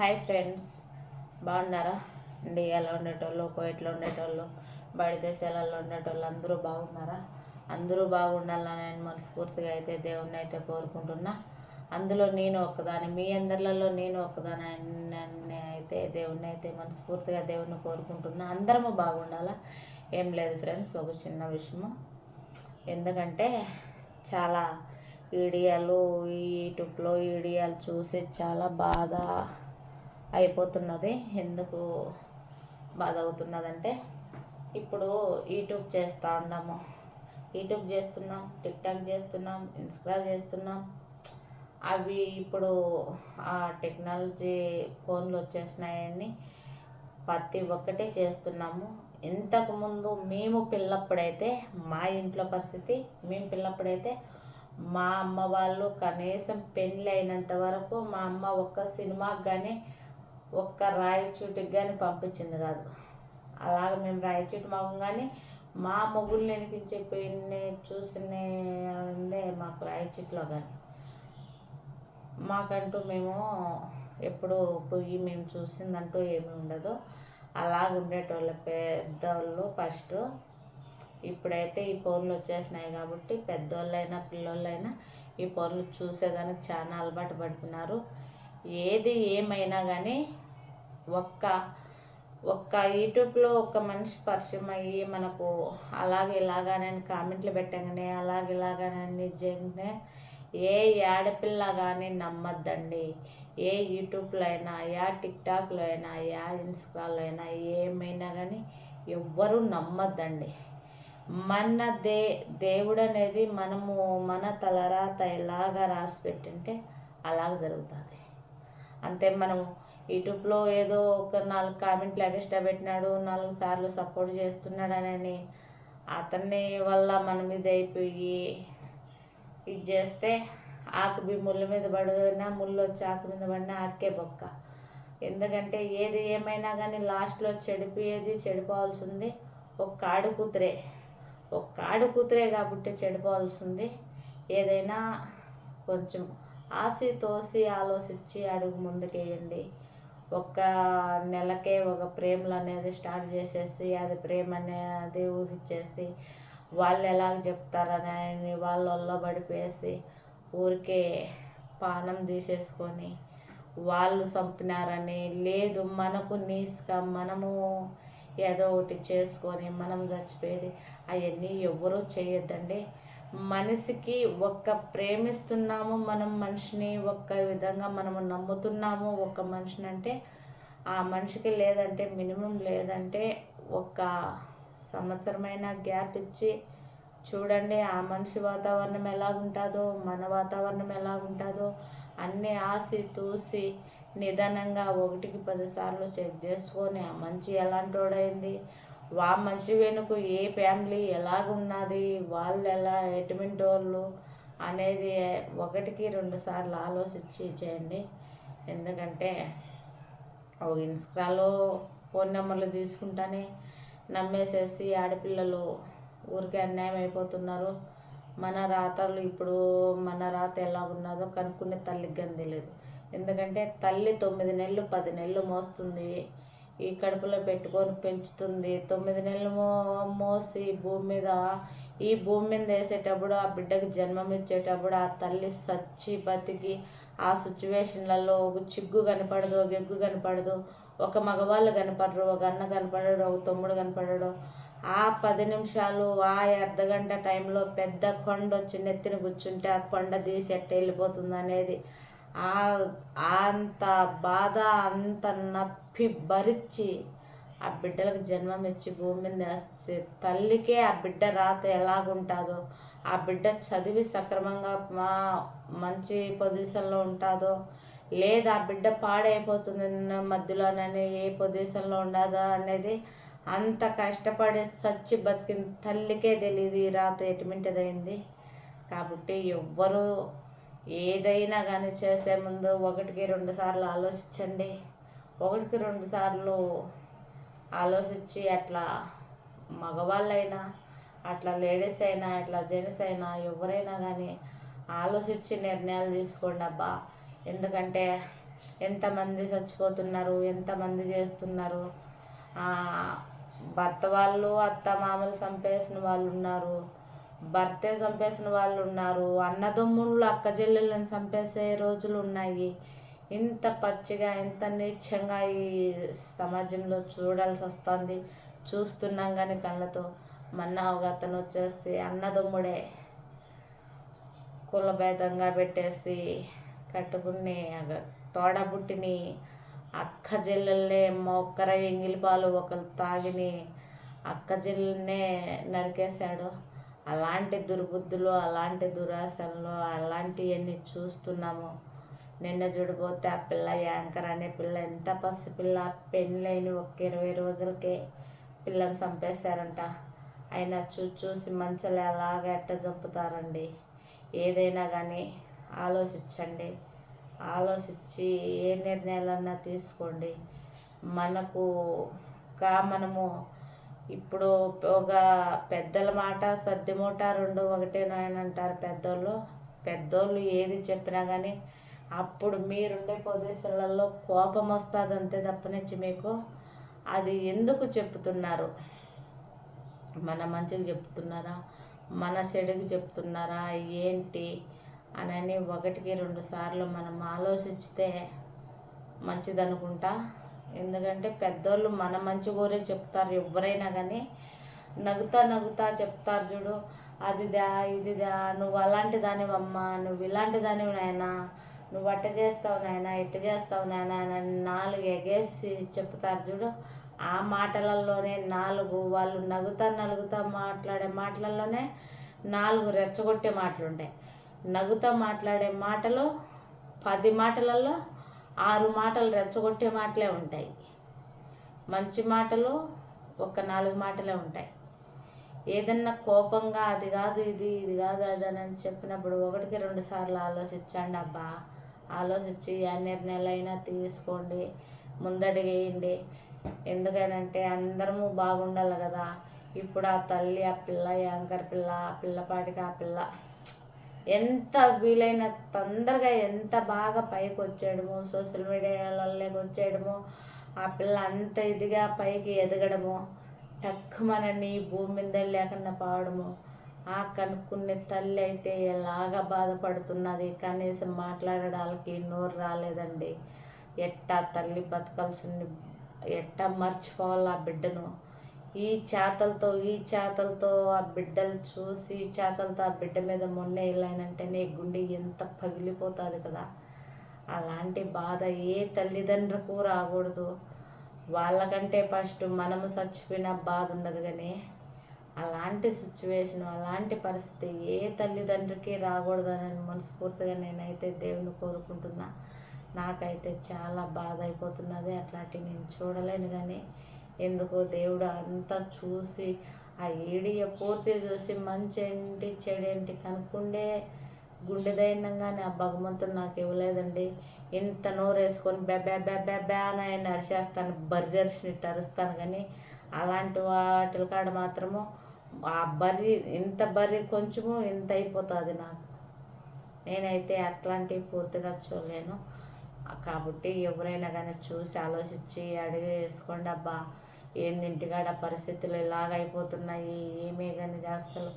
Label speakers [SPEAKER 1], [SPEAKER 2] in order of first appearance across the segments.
[SPEAKER 1] Hi friends. బాగున్నారా? ఇండియాలో ఉండేటోళ్ళు కోయిట్లో ఉండేటోళ్ళు బయట దేశాలలో ఉండేటోళ్ళు అందరూ బాగున్నారా? అందరూ బాగుండాలని నేను మనస్ఫూర్తిగా అయితే దేవుణ్ణి అయితే కోరుకుంటున్నా. అందులో నేను ఒక్కదాని మీ అందరిలో నేను ఒక్కదాని అయితే దేవుణ్ణి అయితే మనస్ఫూర్తిగా దేవుణ్ణి కోరుకుంటున్నా. అందరము బాగుండాలా? ఏం లేదు ఫ్రెండ్స్ ఒక చిన్న విషయము. ఎందుకంటే చాలా వీడియోలు యూట్యూబ్లో వీడియోలు చూసి చాలా బాధ అయిపోతున్నది. ఎందుకు బాధ అవుతున్నదంటే ఇప్పుడు యూట్యూబ్ చేస్తూ ఉన్నాము. యూట్యూబ్ చేస్తున్నాం టిక్టాక్ చేస్తున్నాం ఇన్స్టా చేస్తున్నాం. అవి ఇప్పుడు ఆ టెక్నాలజీ ఫోన్లు వచ్చేసినాయని ప్రతి ఒక్కటి చేస్తున్నాము. ఇంతకుముందు మేము పిల్లప్పుడైతే మా ఇంట్లో పరిస్థితి మేము పిల్లప్పుడైతే మా అమ్మ వాళ్ళు కనీసం పెళ్ళి అయినంత వరకు మా అమ్మ ఒక్క సినిమాకి కానీ ఒక్క రాయచూటికి కానీ పంపించింది కాదు. అలాగ మేము రాయచూటి మగం కానీ మా మొగుల్ని ఎనికించే పెయిన్ని చూసినే ఉందే మాకు రాయచూట్లో కానీ మాకంటూ మేము ఎప్పుడు పోయి మేము చూసిందంటూ ఏమీ ఉండదు. అలాగ ఉండేటోళ్ళ పెద్దోళ్ళు ఫస్ట్. ఇప్పుడైతే ఈ ఫోన్లు వచ్చేసినాయి కాబట్టి పెద్దోళ్ళైనా పిల్లోళ్ళైనా ఈ ఫోన్లు చూసేదానికి చాలా అలవాటు పడుతున్నారు. ఏది ఏమైనా కానీ ఒక్క ఒక్క యూట్యూబ్లో ఒక మనిషి పరిచయం అయ్యి మనకు అలాగే ఇలాగానే కామెంట్లు పెట్టగానే అలాగే ఇలాగానే జరిగితే ఏ ఆడపిల్ల కానీ నమ్మద్దండి. ఏ యూట్యూబ్లో అయినా యా టిక్టాక్లో అయినా యా ఇన్స్టాలో అయినా ఏమైనా కానీ ఎవ్వరూ నమ్మద్దండి. మన దే దేవుడు అనేది మనము మన తలరాత ఎలాగా రాసి పెట్టింటే అలాగ జరుగుతుంది. అంతే మనం యూట్యూబ్లో ఏదో ఒక నాలుగు కామెంట్లు ఎగస్ట్రా పెట్టినాడు నాలుగు సార్లు సపోర్ట్ చేస్తున్నాడనని అతన్ని వల్ల మన మీద అయిపోయి ఇది చేస్తే ఆకు బి ముళ్ళ మీద పడినా ముళ్ళు వచ్చి ఆకు మీద పడినా ఆకే బొక్క. ఎందుకంటే ఏది ఏమైనా కానీ లాస్ట్లో చెడిపోయేది చెడిపోవాల్సింది ఒక కాడు కూతురే. ఒక కాడు కూతురే కాబట్టి చెడిపోవాల్సింది. ఏదైనా కొంచెం ఆసి తోసి ఆలోచించి అడుగు ముందుకేయండి. ఒక్క నెలకే ఒక ప్రేమలు అనేది స్టార్ట్ చేసేసి అది ప్రేమ అనేది ఊహించేసి వాళ్ళు ఎలాగ చెప్తారని వాళ్ళల్లో పడిపోయేసి ఊరికే పానం తీసేసుకొని వాళ్ళు చంపినారని లేదు మనకు నీసుగా మనము ఏదో ఒకటి చేసుకొని మనం చచ్చిపోయేది అవన్నీ ఎవరూ చేయొద్దండి. మనిషికి ఒక్క ప్రేమిస్తున్నాము మనం మనిషిని ఒక్క విధంగా మనము నమ్ముతున్నాము ఒక్క మనిషిని అంటే ఆ మనిషికి లేదంటే మినిమం లేదంటే ఒక సంవత్సరమైన గ్యాప్ ఇచ్చి చూడండి ఆ మనిషి వాతావరణం ఎలాగుంటుందో మన వాతావరణం ఎలాగుంటుందో అన్నీ ఆసి తూసి నిదానంగా ఒకటికి పదిసార్లు చెక్ చేసుకొని ఆ మంచి వాడైంది వా మంచి వెనుక ఏ ఫ్యామిలీ ఎలాగున్నది వాళ్ళు ఎలా ఎటువంటి వాళ్ళు అనేది ఒకటికి రెండు సార్లు ఆలోచించి చేయండి. ఎందుకంటే ఒక ఇన్స్టాలో ఫోన్ నెంబర్లు తీసుకుంటానే నమ్మేసేసి ఆడపిల్లలు ఊరికే అన్యాయం అయిపోతున్నారు. మన రాతలు ఇప్పుడు మన రాత ఎలా ఉన్నదో కనుక్కునే తల్లికి కానీ తెలియదు ఎందుకంటే తల్లి తొమ్మిది నెలలు పది నెలలు మోస్తుంది. ఈ కడుపులో పెట్టుకొని పెంచుతుంది. తొమ్మిది నెలలు మోసి భూమి మీద ఈ భూమి మీద వేసేటప్పుడు ఆ బిడ్డకి జన్మం ఇచ్చేటప్పుడు ఆ తల్లి సచ్చి బతికి ఆ సిచ్యువేషన్లలో ఒక చిగ్గు కనపడదు ఒక ఎగ్గు కనపడదు ఒక మగవాళ్ళు కనపడరు ఒక అన్న కనపడడు ఒక తమ్ముడు కనపడడు. ఆ పది నిమిషాలు ఆ అర్ధగంట టైంలో పెద్ద కొండ వచ్చి నెత్తిన కూర్చుంటే ఆ కొండ తీసి ఎట్ట వెళ్ళిపోతుంది అనేది అంత బాధ అంత నప్పి భరించి ఆ బిడ్డలకు జన్మం ఇచ్చి భూమి మీద వేస్తే తల్లికే ఆ బిడ్డ రాత ఎలాగుంటుందో ఆ బిడ్డ చదివి సక్రమంగా మా మంచి పొజిషన్లో ఉంటుందో లేదా ఆ బిడ్డ పాడైపోతుంది మధ్యలోనని ఏ పొజిషన్లో ఉండదో అనేది అంత కష్టపడి సచ్చి బతికిన తల్లికే తెలియదు ఈ రాత ఎటువంటిదైంది కాబట్టి ఎవ్వరూ ఏదైనా కానీ చేసే ముందు ఒకటికి రెండు సార్లు ఆలోచించండి. ఒకటికి రెండు సార్లు ఆలోచించి అట్లా మగవాళ్ళైనా అట్లా లేడీస్ అయినా అట్లా జెంట్స్ అయినా ఎవరైనా కానీ ఆలోచించి నిర్ణయాలు తీసుకోండి అబ్బా. ఎందుకంటే ఎంతమంది చచ్చిపోతున్నారు ఎంతమంది చేస్తున్నారు భర్త వాళ్ళు అత్త మామలు చంపేసిన వాళ్ళు ఉన్నారు. భర్తే చంపేసిన వాళ్ళు ఉన్నారు అన్నదమ్ముళ్ళు అక్క చెల్లెళ్ళని చంపేసే రోజులు ఉన్నాయి. ఇంత పచ్చిగా ఎంత నీచంగా ఈ సమాజంలో చూడాల్సి వస్తుంది. చూస్తున్నాం కానీ కళ్ళతో మన అవగతను వచ్చేసి అన్నదమ్ముడే కులభేదంగా పెట్టేసి కట్టుకుని తోడబుట్టిని అక్క చెల్లెల్నే మొక్కర ఎంగిలి పాలు ఒకరు తాగిని అక్క చెల్లెల్నే నరికేశాడు. అలాంటి దుర్బుద్ధులు అలాంటి దురాశలు అలాంటివన్నీ చూస్తున్నాము. నిన్న చూడిపోతే ఆ పిల్ల యాంకర్ అనే పిల్ల ఎంత పసిపిల్ల పెళ్ళైన ఒక ఇరవై రోజులకే పిల్లని చంపేశారంట. అయినా చూసి చూసి మంచలు ఎలాగ ఎట్ట చంపుతారండి? ఏదైనా కానీ ఆలోచించండి. ఆలోచించి ఏ నిర్ణయాలన్నా తీసుకోండి. మనకు కా మనము ఇప్పుడు ఒక పెద్దల మాట సర్ది మూట రెండు ఒకటే అంటారు పెద్దోళ్ళు. పెద్దోళ్ళు ఏది చెప్పినా కానీ అప్పుడు మీరుండే ప్రదేశాలలో కోపం వస్తుంది అంతే తప్పనిచ్చి మీకు. అది ఎందుకు చెప్తున్నారు? మన మంచికి చెప్తున్నారా? మన చెడుకి చెప్తున్నారా? ఏంటి? అని ఒకటికి రెండు సార్లు మనం ఆలోచిస్తే మంచిదనుకుంటా? ఎందుకంటే పెద్దోళ్ళు మన మంచి కోరే చెప్తారు ఎవరైనా కానీ నగుతా నగుతా చెప్తారు చూడు అదిదా ఇదిదా నువ్వు అలాంటి దానివమ్మా నువ్వు ఇలాంటి దానివి నాయనా నువ్వు అట్ట చేస్తావు నాయనా ఇట్ట చేస్తావు నాయనా అని నాలుగు ఎగేసి చెప్తారు చూడు. ఆ మాటలలోనే నాలుగు వాళ్ళు నగుతా నలుగుతా మాట్లాడే మాటలలోనే నాలుగు రెచ్చగొట్టే మాటలు ఉంటాయి నగుతా మాట్లాడే మాటలు పది మాటలలో ఆరు మాటలు రెచ్చగొట్టే మాటలే ఉంటాయి. మంచి మాటలు ఒక నాలుగు మాటలే ఉంటాయి. ఏదన్నా కోపంగా అది కాదు ఇది ఇది కాదు అది అని చెప్పినప్పుడు ఒకటికి రెండు సార్లు ఆలోచించండి అబ్బా. ఆలోచించి ఏ నిర్ణయాలైనా తీసుకోండి ముందడిగేయండి. ఎందుకనంటే అందరము బాగుండాలి కదా. ఇప్పుడు ఆ తల్లి ఆ పిల్ల యాంకర్ పిల్ల ఆ పిల్లపాటికి ఆ పిల్ల ఎంత వీలైన తొందరగా ఎంత బాగా పైకి వచ్చేయడము సోషల్ మీడియాలలోకి వచ్చేయడము ఆ పిల్ల అంత ఇదిగా పైకి ఎదగడము టక్కుమనని భూమి మీద లేకుండా పోవడము ఆ కనుక్కునే తల్లి అయితే ఎలాగా బాధపడుతున్నది? కనీసం మాట్లాడడానికి నోరు రాలేదండి. ఎట్టా తల్లి బతకాల్సింది ఎట్టా మర్చిపోవాలి ఆ బిడ్డను? ఈ చేతలతో ఈ చేతలతో ఆ బిడ్డలు చూసి ఈ చేతలతో ఆ బిడ్డ మీద మొన్నే ఇలానంటేనే గుండె ఎంత పగిలిపోతుంది కదా. అలాంటి బాధ ఏ తల్లిదండ్రులకు రాకూడదు. వాళ్ళకంటే ఫస్ట్ మనము చచ్చిపోయిన బాధ ఉండదు కానీ అలాంటి సిచ్యువేషన్ అలాంటి పరిస్థితి ఏ తల్లిదండ్రికి రాకూడదని మనస్ఫూర్తిగా నేనైతే దేవుని కోరుకుంటున్నా. నాకైతే చాలా బాధ అయిపోతున్నది. అట్లాంటివి నేను చూడలేను కానీ ఎందుకో దేవుడు అంతా చూసి ఆ ఏడియ పూర్తి చూసి మంచి ఏంటి చెడేంటి కనుక్కుండే గుండె ఆ భగవంతుడు నాకు ఇవ్వలేదండి. ఇంత నోరేసుకొని బెబ్బే బెబ్బే బ్యా అని ఆయన అరిచేస్తాను బర్రి అరిచినట్టు అరుస్తాను. కానీ అలాంటి వాటి కాడ మాత్రము ఆ బర్రి ఇంత బర్రి కొంచెము ఇంత అయిపోతుంది నాకు. నేనైతే అట్లాంటివి పూర్తిగా చూడలేను. కాబట్టి ఎవరైనా కానీ చూసి ఆలోచించి అడిగి వేసుకోండి అబ్బా ఏందింటికాడ పరిస్థితులు ఇలాగ అయిపోతున్నాయి? కానీ అసలు?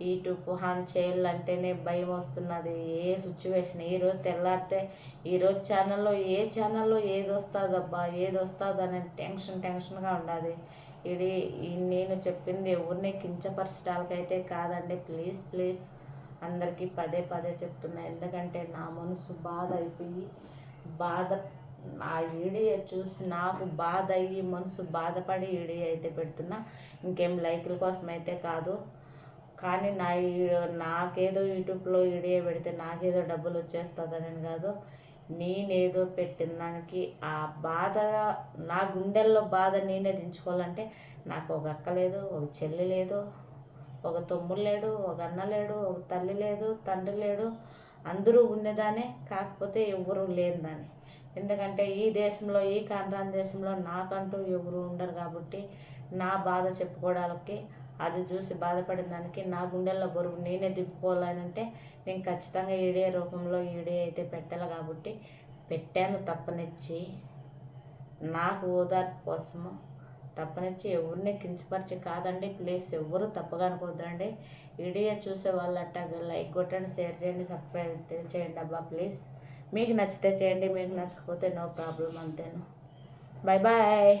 [SPEAKER 1] యూట్యూబ్ హాన్ చేయాలంటేనే భయం వస్తున్నది. ఏ సిచ్యువేషన్ ఈరోజు తెల్లారితే ఈరోజు ఛానల్లో ఏ ఛానల్లో ఏది వస్తుందబ్బా? ఏది వస్తుందని టెన్షన్ టెన్షన్గా ఉండాలి ఇది నేను చెప్పింది ఎవరిని కించపరచడానికైతే కాదండి. Please please. అందరికీ పదే పదే చెప్తున్నా. ఎందుకంటే నా మనసు బాధ అయిపోయి బాధ ఆ వీడియో చూసి నాకు బాధ అయ్యి మనసు బాధపడి వీడియో అయితే పెడుతున్నా ఇంకేం లైకుల కోసం అయితే కాదు. కానీ నా ఈ- నాకేదో యూట్యూబ్లో వీడియో పెడితే నాకేదో డబ్బులు వచ్చేస్తుందని కాదు. నేనేదో పెట్టిన దానికి ఆ బాధ నా గుండెల్లో బాధ నేనే దించుకోవాలంటే నాకు ఒక అక్క లేదు ఒక చెల్లి లేదు ఒక తమ్ముడు లేడు ఒక అన్న లేడు ఒక తల్లి లేదు తండ్రి లేడు. అందరూ ఉండేదానే కాకపోతే ఎవరూ లేని దాన్ని ఎందుకంటే ఈ దేశంలో ఈ కాన్రాన్ దేశంలో నాకంటూ ఎవరు ఉండరు కాబట్టి నా బాధ చెప్పుకోవడానికి అది చూసి బాధపడిన దానికి నా గుండెల్లో బరువు నేనే దింపుకోవాలనంటే నేను ఖచ్చితంగా ఈడే రూపంలో ఈడే అయితే పెట్టాలి కాబట్టి పెట్టాను తప్పనిచ్చి. నాకు ఓదార్పు కోసము తప్పనిచ్చి ఎవరిని కించపరిచి కాదండి ప్లీజ్ ఎవరు తప్పగా అనుకోవద్దండి. ఈడియా చూసే వాళ్ళు అట్టా లైక్ కొట్టండి షేర్ చేయండి సబ్స్క్రైబ్ చేయండి అబ్బా ప్లీజ్. మీకు నచ్చితే చేయండి మీకు నచ్చకపోతే నో ప్రాబ్లం అంతేను? Bye bye